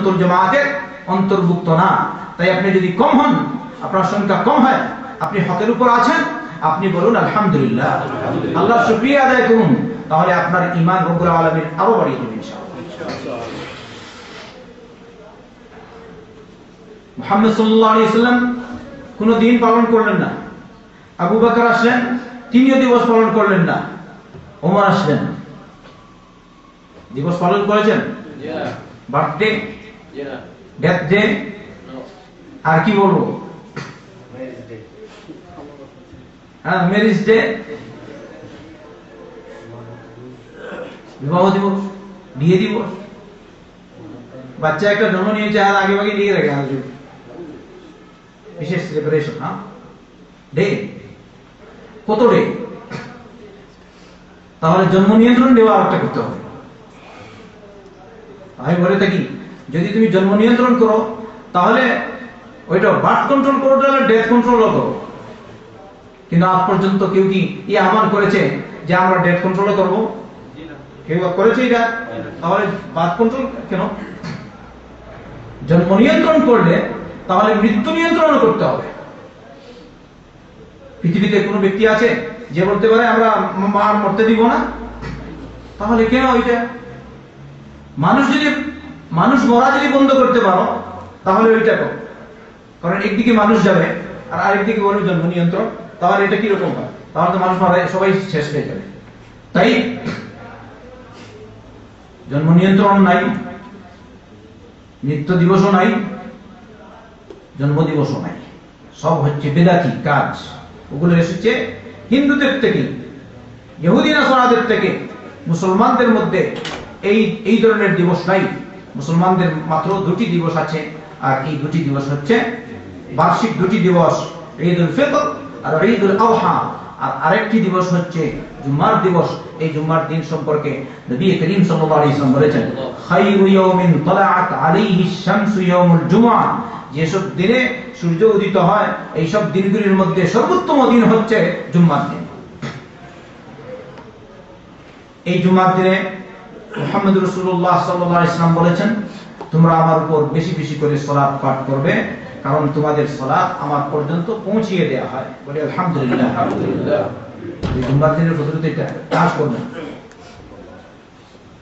সুন্নতুল জামাতের অন্তর্ভুক্ত না। তাই আপনি যদি কম হন আপনার সংখ্যা কম হয় আপনি হকের উপর আছেন আপনি বলুন আলহামদুলিল্লাহ। আল্লাহ শুকরিয়া আদায় করুন। তাহলে আপনার ইমান রব্বুল আলামিন আরও বাড়িয়ে দেবেন ইনশাআল্লাহ। মুহাম্মদ সাল্লাল্লাহু আলাইহি সাল্লাম কোনো দিন পালন করলেন না। আবু বকর আসলেন তিনিও দিবস পালন করলেন না। ওমর আসলেন। দিবস পালন করেছেন. বার্থডে. ডেথ ডে আর কি বলব? হ্যাঁ ম্যারেজ ডে বিবাহ দিবস বিয়ে দিবস। বাচ্চা একটা জন্ম নিয়েছে আর আগে ভাগে নিয়ে রেখে আসবে। বিশেষ সেলিব্রেশন হ্যাঁ? ডে কত ডে তাহলে জন্ম নিয়ন্ত্রণ দেওয়া আরেকটা করতে হবে। আমি বলে থাকি যদি তুমি জন্ম নিয়ন্ত্রণ করো, তাহলে ওইটা বার্থ কন্ট্রোল করো, তাহলে ডেথ কন্ট্রোলও করো কিন্তু আজ পর্যন্ত কেউ কি ই আহ্বান করেছে যে আমরা ডেথ কন্ট্রোলও করব? কেউ করেছে এটা? তাহলে বার্থ কন্ট্রোল কেন? জন্ম নিয়ন্ত্রণ করলে তাহলে মৃত্যু নিয়ন্ত্রণও করতে হবে। পৃথিবীতে কোনো ব্যক্তি আছে যে বলতে পারে, আমরা মা মরতে দিব না। তাহলে কেন ওইটা মানুষ যদি মানুষ মরা যদি বন্ধ করতে পারো, তাহলে ওইটা করো। কারণ একদিকে মানুষ যাবে, আর আরেকদিকে বলবে জন্ম নিয়ন্ত্রণ তাহলে এটা কীরকম হয়? তাহলে তো মানুষ মারা, সবাই শেষ হয়ে যাবে। তাই জন্ম নিয়ন্ত্রণ নাই, নিত্য দিবসও নাই, জন্ম দিবসও নাই। সব হচ্ছে বেদাতি কাজ। ওগুলো এসেছে হিন্দুদের থেকে ইহুদি নাসরাদের থেকে, মুসলমানদের মধ্যে এই এই ধরনের দিবস নাই। মুসলমানদের মাত্র দুটি দিবস আছে, আর এই দুটি দিবস হচ্ছে বার্ষিক দুটি দিবস ঈদ উল ফিতর আর ঈদ উল আযহা আর আরেকটি দিবস হচ্ছে জুম্মার দিবস। এই জুম্মার দিন সম্পর্কে নবী করিম সাল্লাল্লাহু আলাইহি ওয়াসাল্লাম বলেছেন খায়রু ইয়াউমিন তালাআত আলাইহি শামসু ইয়াউমুল জুমআ। যেসব দিনে সূর্য উদিত হয় এই সব দিনগুলির মধ্যে সর্বোত্তম দিন হচ্ছে জুম্মার দিন। এই জুমার দিনে মুহাম্মদ রাসূলুল্লাহ সাল্লাল্লাহু আলাইহি ওয়াসাল্লাম বলেছেন তোমরা আমার উপর বেশি বেশি করে সালাত পাঠ করবে কারণ তোমাদের সালাত আমার পর্যন্ত পৌঁছিয়ে দেয়া হয়। বলে আলহামদুলিল্লাহ। Alhamdulillah. এই দিনের ফজিলত এটা কাজ করবেন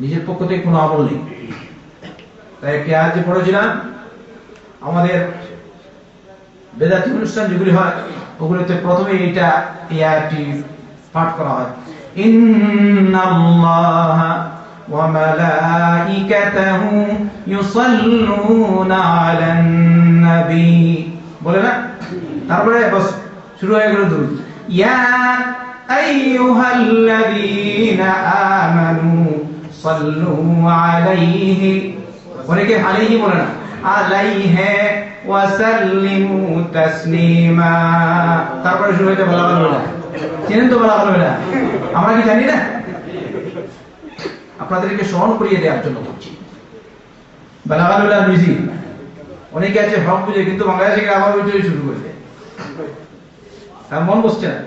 নিজের পক্ষ থেকে কোনো আমল নেই। তাই একটি আয়াত পড়েছিলাম আমাদের বেদাতি অনুষ্ঠান যেগুলি হয় ওগুলোতে প্রথমে এইটা এই আয়াতটি পাঠ করা হয়। ইন্নাল্লাহ ওয়া মালাইকাতাহু ইউসাল্লুনা আলান নবী বলে না? তারপরে বাস, শুরু হয়ে গেল দুরূদ ইয়া আইয়ুহাল্লাযীনা আমানু সাল্লু আলাইহি। অনেকে আলাইহি বলে না। আলাইহি ওয়াসাল্লিমু তাসলিমা। তারপরে শুরু হয়েছে বলা হলো না। চেনেন তো বলা হলো আমরা কি জানি না? আপনাদেরকে স্মরণ করিয়ে দেওয়ার জন্য মিউজি অনেকে আছে হক বুঝে, কিন্তু বাংলাদেশে আবার ওইটাই শুরু করে দেয় তার মন বসছে না।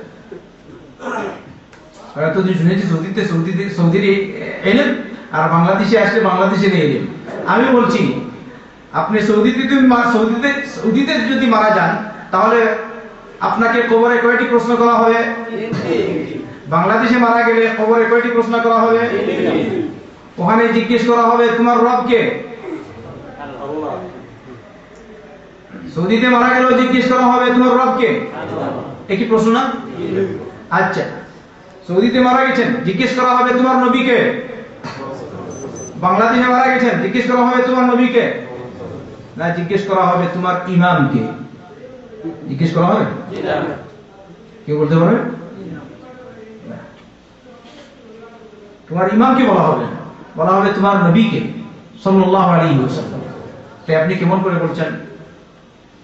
এলেন আর বাংলাদেশে আসলে বাংলাদেশের এলেন আমি বলছি, আপনি সৌদিতে সৌদিতে সৌদিতে যদি মারা যান, তাহলে আপনাকে কবরে কয়টি প্রশ্ন করা হবে? বাংলাদেশে মারা গেলে কবরে কয়টি প্রশ্ন করা হবে? ওখানে জিজ্ঞেস করা হবে তোমার রব কে? সৌদিতে মারা গেলেও জিজ্ঞেস করা হবে তোমার রব কে? একই প্রশ্ন না? আচ্ছা। সৌদিতে মারা গেছেন জিজ্ঞেস করা হবে তোমার নবীকে বাংলাদেশে মারা গেছেন জিজ্ঞেস করা হবে তোমার নবীকে না জিজ্ঞেস করা হবে তোমার ইমামকে জিজ্ঞেস করা হবে? কেউ বলতে পারবে? তোমার ইমামকে বলা হবে। না। বলা হবে তোমার নবীকে আলাইহি ওয়াসাল্লাম। তাই আপনি কেমন করে বলছেন?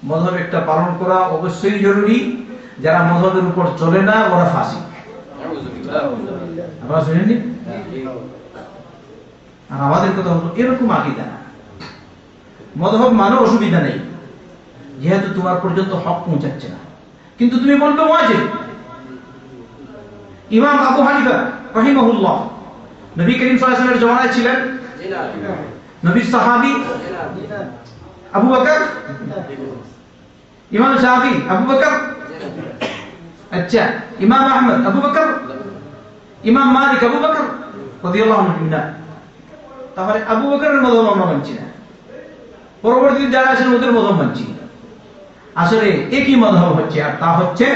মযহব একটা পালন করা অবশ্যই জরুরি। যারা মযহবের উপর চলে না, ওরা শুনেননি? আর আমাদের কথা হলো, এরকম আকিদা না। মদহব মানে অসুবিধা নেই। যেহেতু তোমার পর্যন্ত হক পৌঁছাচ্ছে না। কিন্তু তুমি বলবে ওয়াজিব। ইমাম আবু হানিফা, রহিমাহুল্লাহ নবী করিম সাল্লাল্লাহু আলাইহি ওয়াসাল্লামের জমানায় ছিলেন নবীর সাহাবী আবু বকর ইমাম শাফি আবু বকর আচ্ছা ইমাম আহমদ আবু বকর ইমাম মালিক আবু বকর রাদিয়াল্লাহু আনহু না তাহলে আবু বকরের মধম আমরা মানছি না পরবর্তী যারা আছেন ওদের মধম মানছি আসলে একই মধব হচ্ছে আর তা হচ্ছে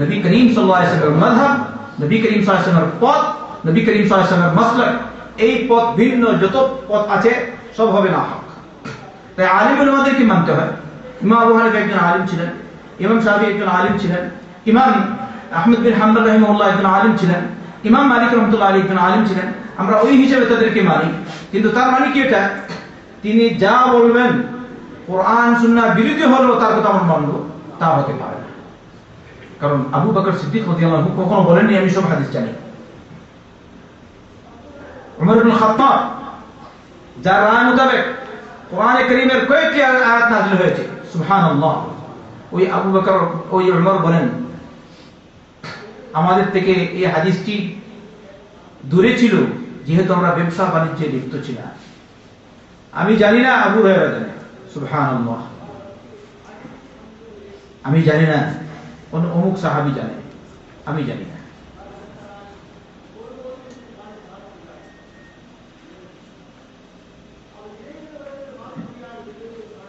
নবী করিম সাল্লাল্লাহু আলাইহি ওয়াসাল্লামের মযহাব নবী করিম সাল্লাল্লাহু আলাইহি ওয়াসাল্লামের পথ নবী করিম আলাইহি মাসলাক, এই পথ ভিন্ন, যত পথ আছে, সব হবে না হক। তাই আলিম উলামাদেরকে মানতে হয়। ইমাম আবু হানিফা একজন আলিম ছিলেন, ইমাম শাফি একজন আলিম ছিলেন, ইমাম আহমদ বিন হাম্বল রাহিমাহুল্লাহ একজন আলিম ছিলেন, ইমাম মালিক রহমতুল্লাহ আলী একজন আলিম ছিলেন, আমরা ওই হিসেবে তাদেরকে মানি। কিন্তু তার মানে কি এটা? তিনি যা বলবেন, কোরআন, সুন্নাহ বিরোধী হলেও তার কথা আমরা মানব, তা হতে পারে না। কারণ আবু বকর সিদ্দিক কখনো বলেননি, আমি সব হাদিস জানি। খাত্তাব, যার রায় মোতাবেক কোরআনে কয়েকটি আয়াত হয়েছে। সুবহানাল্লাহ। ওই আবু বকর, ওই উমর বলেন, আমাদের থেকে এই হাদিসটি দূরে ছিল, যেহেতু আমরা ব্যবসা বাণিজ্যে লিপ্ত ছিলাম। আমি জানি না আবু হুরায়রা জানে। সুবহানাল্লাহ। আমি জানি না কোন অমুক সাহাবি জানে। আমি জানি না।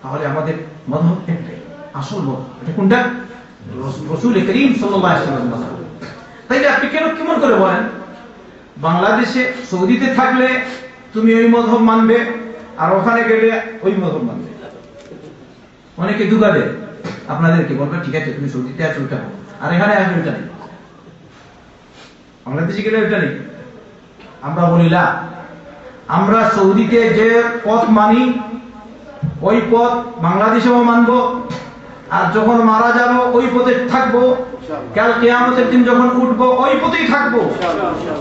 তাহলে আমাদের মধব একটাই আসল মধব এটা কোনটা? রসুল করিম আলাইহি তাইলে আপনি কেন কেমন করে বলেন? বাংলাদেশে সৌদিতে থাকলে তুমি ওই মধব মানবে, আর ওখানে গেলে ওই মধব মানবে। অনেকে দুগাবে আপনাদেরকে বলবে, ঠিক আছে, তুমি সৌদিতে আছো, ওইটা আর এখানে আসবে ওইটা নেই। বাংলাদেশে গেলে ওইটা নেই। আমরা বলি না আমরা সৌদিতে যে পথ মানি ওই পথ বাংলাদেশেও মানব আর যখন মারা যাব ওই পথে থাকব। কাল কেয়ামতের দিন যখন উঠবো ওই পথেই থাকব।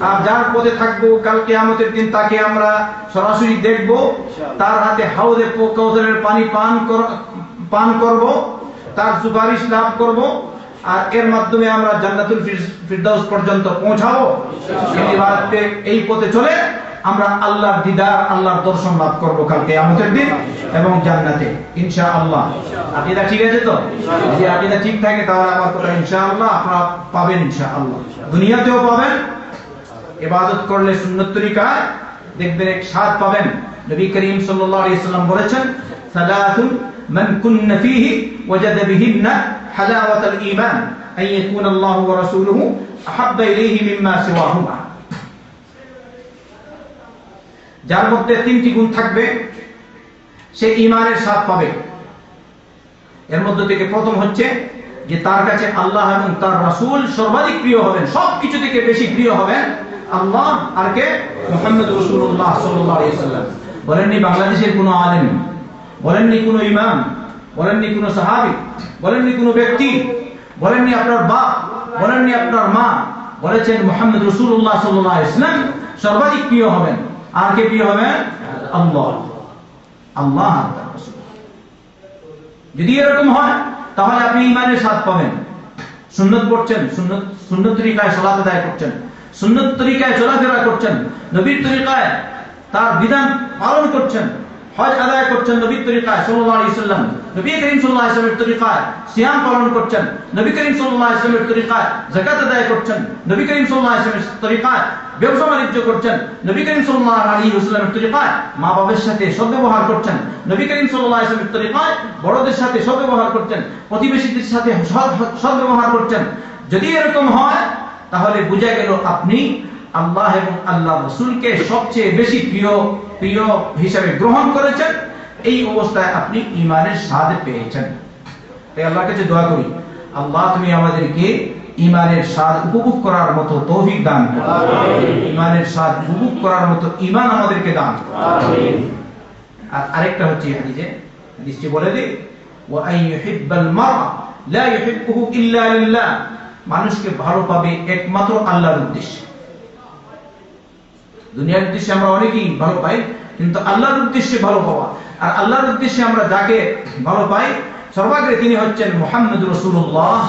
আর যার পথে থাকব কাল কেয়ামতের দিন তাকে আমরা সরাসরি দেখব। তার হাতে হাউদে কৌতরের পানি পান কর- পান করব। তার সুপারিশ লাভ করব। আর এর মাধ্যমে আমরা জান্নাতুল ফির- ফিরদাউস পর্যন্ত পৌঁছাবো। এই পথে চলে আমরা আল্লাহর দিদার, আল্লাহর দর্শন লাভ করব কালকে আমাদের দিন এবং জান্নাতে, ইনশাআল্লাহ। আকীদা ঠিক আছে তো? যদি আকীদা ঠিক থাকে তাহলে আমার কথা ইনশাআল্লাহ আপনারা পাবেন ইনশাআল্লাহ। দুনিয়াতেও পাবেন, ইবাদত করলে সুন্নত তরিকায় দেখবেন এক স্বাদ পাবেন। নবী করিম সাল্লাল্লাহু আলাইহি সাল্লাম বলেছেন সালাতুন মান কুন্না ফীহি ওয়াজাদা বিহিন্না হালাওয়াতাল ঈমান, আন ইয়াকুনা আল্লাহু ওয়া রাসূলুহু আহাব্বা ইলাইহি মিম্মা সিওয়াহুমা। যার মধ্যে তিনটি গুণ থাকবে, সে ইমানের স্বাদ পাবে। এর মধ্যে থেকে প্রথম হচ্ছে যে তার কাছে আল্লাহ এবং তার রাসুল সর্বাধিক প্রিয় হবেন সব কিছু থেকে বেশি প্রিয় হবেন আল্লাহ আর কে? মুহাম্মদ আলাইহি সাল্লাম বলেননি বাংলাদেশের কোনো আলেম, বলেননি কোনো ইমাম, বলেননি কোনো সাহাবী, বলেননি কোনো ব্যক্তি, বলেননি আপনার বাপ, বলেননি আপনার মা, বলেছেন মুহাম্মদ রাসূলুল্লাহ সাল্লাল্লাহু আলাইহি সাল্লাম সর্বাধিক প্রিয় হবেন। আর কে প্রিয় হবেন আল্লাহ। যদি এরকম হয়, তাহলে আপনি ইমানের স্বাদ পাবেন। সুন্নত পড়ছেন, সুন্নত সুন্নত তরিকায় সলাতে আদায় করছেন, সুন্নত তরিকায় চলাফেরা করছেন, নবীর তরিকায় তার বিধান পালন করছেন, হজ আদায় করছেন নবীর তরিকায় সাল্লাল্লাহু আলাইহি সাল্লাম নবী করিম সাল্লাল্লাহু আলাইহি সাল্লামের তরিকায় সিয়াম পালন করছেন, নবী করিম সাল্লাল্লাহু আলাইহি সাল্লামের তরিকায় যাকাত আদায় করছেন, নবী করিম সাল্লাল্লাহু আলাইহি তরিকায় ব্যবসা বাণিজ্য করছেন, নবী করিম সাল্লাল্লাহু আলাইহি ওয়াসাল্লামের তরিকায় মা বাবার সাথে সদ্ব্যবহার করছেন, নবী করিম সাল্লাল্লাহু আলাইহি ওয়াসাল্লামের তরিকায় বড়দের সাথে সদ্ব্যবহার করছেন, প্রতিবেশীদের সাথে সদ্ব্যবহার করছেন। যদি এরকম হয়, তাহলে বোঝা গেল আপনি আল্লাহ এবং আল্লাহ রসুলকে সবচেয়ে বেশি প্রিয় প্রিয় হিসাবে গ্রহণ করেছেন। এই অবস্থায় আপনি ইমানের স্বাদ পেয়েছেন। তাই আল্লাহর কাছে দোয়া করি আল্লাহ তুমি আমাদেরকে ইমানের স্বাদ উপভোগ করার মতো তৌফিক দান করো। ইমানের স্বাদ উপভোগ করার মতো ইমান আমাদেরকে দান আর আরেকটা হচ্ছে হাদিসে হাদিসটি বলে দিই ওয়া আই ইউহিব্বাল মারআ লা ইউহিব্বুহু ইল্লা লিল্লাহ। মানুষকে ভালো পাবে একমাত্র আল্লাহর উদ্দেশ্যে। দুনিয়ার উদ্দেশ্যে আমরা অনেকেই ভালো পাই কিন্তু আল্লাহর উদ্দেশ্যে ভালো হওয়া। আর আল্লাহর উদ্দেশ্যে আমরা যাকে ভালো পাই সর্বাগ্রে তিনি হচ্ছেন মোহাম্মদ রসুল্লাহ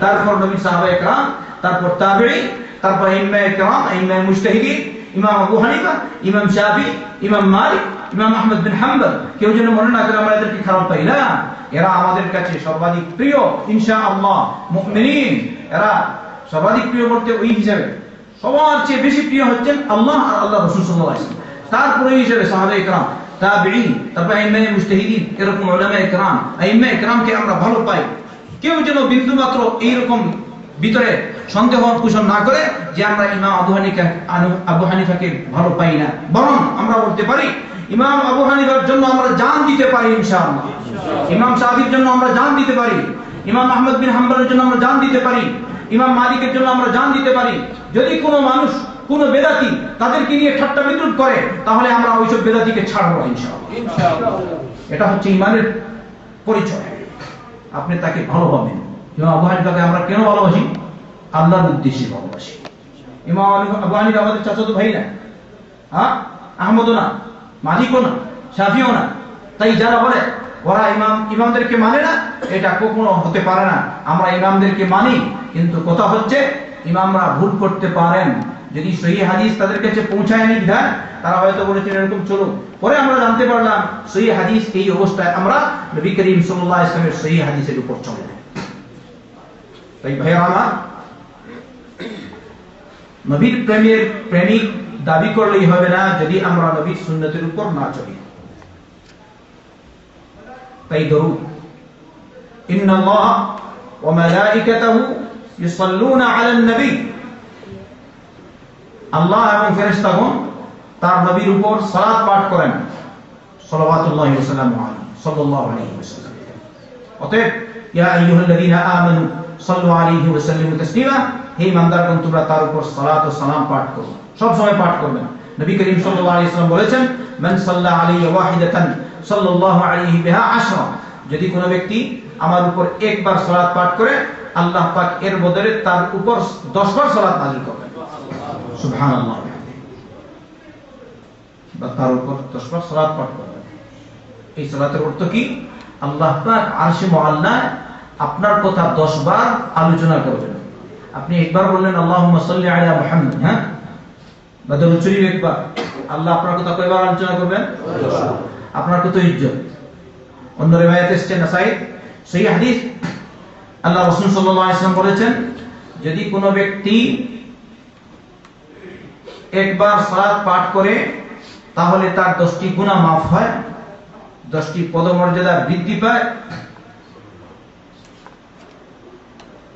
তারপর নবী সাহাবাহ একরাম তারপর তাবেড়ি তারপর ইম্মা একরাম ইম্মা মুস্তাহিদি ইমাম আবু হানিফা ইমাম শাহি ইমাম মালিক ইমাম আহমদ বিন হাম্বল। কেউ যেন মনে না করে আমরা এদেরকে খারাপ পাই। না এরা আমাদের কাছে সর্বাধিক প্রিয় ইনশা আল্লাহ মুমিনিন। এরা সর্বাধিক প্রিয় বলতে ওই হিসাবে। সবার চেয়ে বেশি প্রিয় হচ্ছেন আল্লাহ আর আল্লাহ রসুল সাল্লাহ তারপরে হিসাবে সাহাবা ইকরাম তারপর এরকম ইকরাম ইকরামকে আমরা ভালো পাই। কেউ যেন বিন্দু মাত্র এইরকম ভিতরে সন্দেহ পোষণ না করে যে আমরা ইমাম আবু আবু হানিফাকে ভালো পাই না। বরং আমরা বলতে পারি, ইমাম আবু হানিফার জন্য আমরা জান দিতে পারি ইনশাআল্লাহ। ইমাম শাফির জন্য আমরা জান দিতে পারি। ইমাম আহমদ বিন হাম্বলের জন্য আমরা জান দিতে পারি। ইমাম মালিকের জন্য আমরা জান দিতে পারি। যদি কোনো মানুষ কোনো বেদাতি তাদেরকে নিয়ে ঠাট্টা বিদ্রুপ করে তাহলে আমরা ওইসব বেদাতিকে ছাড়বো ইনশাআল্লাহ। এটা হচ্ছে ইমানের পরিচয়। আপনি তাকে ভালোবাসেন ইমাম আবু হানিফাকে আমরা কেন ভালোবাসি? আল্লাহর উদ্দেশ্যে ভালোবাসি। ইমাম আবু হানিফা আমাদের চাচাতো ভাই না। হ্যাঁ? আহমদও না মালিকও না শাফিও না। তাই যারা বলে ওরা ইমাম ইমামদেরকে মানে না এটা কখনো হতে পারে না। আমরা ইমামদেরকে মানি কিন্তু কথা হচ্ছে ইমামরা ভুল করতে পারেন। যদি সহি হাদিস তাদের কাছে পৌঁছায় নির্ধার তারা হয়তো বলেছেন এরকম চলো পরে আমরা জানতে পারলাম সহি হাদিস এই অবস্থায় আমরা নবী করিম সাল্লাহ ইসলামের সহি হাদিসের উপর চলব তাই ভাই আমার নবীর প্রেমের প্রেমিক দাবি করলেই হবে না যদি আমরা নবীর সুন্নতের উপর না চলি তাই ধরুন ইন্নাল্লাহ ওয়া মালাইকাতাহু ইউসাল্লুনা আলান নবী আল্লাহ এবং ফেরেশতাগণ তার নবীর উপর সালাত পাঠ করেন। হে তার উপর সব সময় পাঠ করবেন। নবী বলেছেন যদি কোনো ব্যক্তি আমার উপর একবার সালাত পাঠ করে, আল্লাহ পাক এর বদলে তার উপর 10 বার সালাত নাযিল করবেন। বা তার উপর 10 বার পাঠ করবেন এই সালাতের অর্থ কি? আল্লাহ পাক আরশে মুআল্লায় আপনার কথা 10 বার আলোচনা করবেন। আপনি একবার বললেন আল্লাহুম্মা সাল্লি আলা মুহাম্মদ হ্যাঁ? বা দরুদ শরীফ একবার। আল্লাহ আপনার কথা কয়বার আলোচনা করবেন? আপনার কত ইজ্জত? অন্য এসেছে সেই হাদিস আল্লাহ রাসূল ওয়াসাল্লাম বলেছেন যদি কোনো ব্যক্তি একবার সালাত পাঠ করে, তাহলে তার দশটি গুনাহ মাফ হয়, দশটি পদমর্যাদা বৃদ্ধি পায়,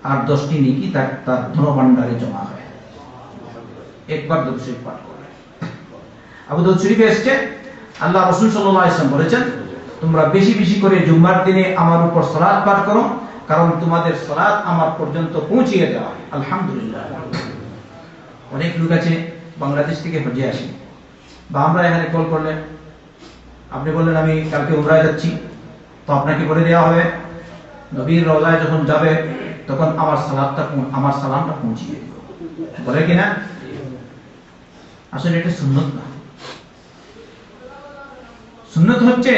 আর দশটি নেকি তার তার ধনভাণ্ডারে জমা হয়। একবার দরুদ পাঠ করবে আবু দাউদ শরীফে এসেছে, আল্লাহ রাসূল সাল্লাল্লাহু বলেছেন, তোমরা বেশি বেশি করে জুম্মার দিনে আমার উপর সালাত পাঠ করো, কারণ তোমাদের সালাত আমার পর্যন্ত পৌঁছিয়ে দেওয়া আলহামদুলিল্লাহ। অনেক লোক আছে বাংলাদেশ থেকে হজে আসে। বা আমরা এখানে কল করলে, আপনি বললেন, আমি কালকে উমরায় যাচ্ছি। তো আপনাকে বলে দেওয়া হবে, নবীর রওজায় যখন যাবে, তখন আমার সালাদটা আমার সালামটা পৌঁছিয়ে বলে কিনা আসলে এটা সুন্নত না। সুন্নত হচ্ছে,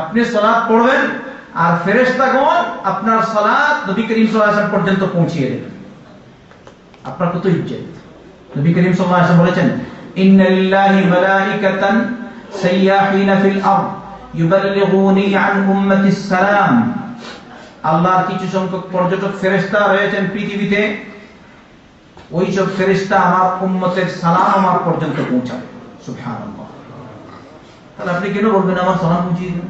আপনি সালাদ পড়বেন, আর ফেরেশতাগণ আপনার সালাদ নবী করিম ওয়াসাল্লাম পর্যন্ত পৌঁছিয়ে দেবেন। আপনার কত ইজ্জত? নবী করিম সাল্লাল্লাহু আলাইহি ওয়াসাল্লাম বলেছেন ইন্না মালাইকাতান সাইয়াহিনা ফিল আরদ, ইউবাল্লিগুনি আন উম্মতিস সালাম। আল্লাহর কিছু সংখ্যক পর্যটক ফেরেশতা রয়েছেন পৃথিবীতে। ওই সব ফেরেশতা আমার উম্মতের সালাম আমার পর্যন্ত পৌঁছাবে। সুবহানাল্লাহ। তাহলে আপনি কেন বলবেন আমার সালাম পৌঁছিয়ে দিন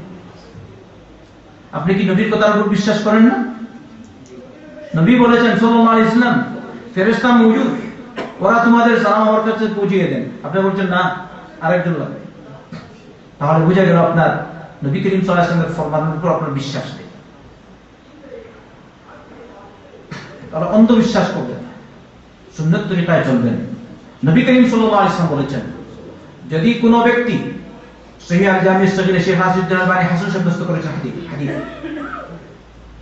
আপনি কি নবীর কথার উপর বিশ্বাস করেন না? নবী বলেছেন সাল্লাল্লাহু আলাইহি ইসলাম ফেরেশতা মওজুদ ওরা তোমাদের সালাম আমার কাছে পৌঁছিয়ে দেন। আপনি বলছেন, না, আরেকজন লাগবে। তাহলে বোঝা গেল আপনার নবী করিম ফরমানের উপর আপনার বিশ্বাস নেই। অন্ধবিশ্বাস করবেন তরিকায় চলবেন। নবী করিম বলেছেন, যদি কোনো ব্যক্তি সহিহ আল জামি শেখ আলবানী হাসান সাব্যস্ত করেছেন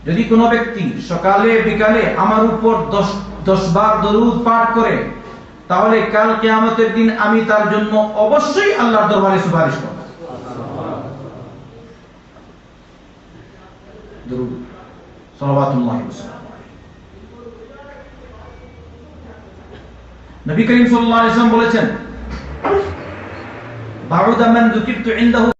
যদি কোনো ব্যক্তি সকালে, বিকালে আমার উপর দশ দশ বার দরুদ পাঠ করে তাহলে কাল কেয়ামতের দিন আমি তার জন্য অবশ্যই আল্লাহর দরবারে সুপারিশ করব। নবী করিম সাল্লাল্লাহু আলাইহি বলেছেন বাউদা মান যুকিরতু ইনদাহু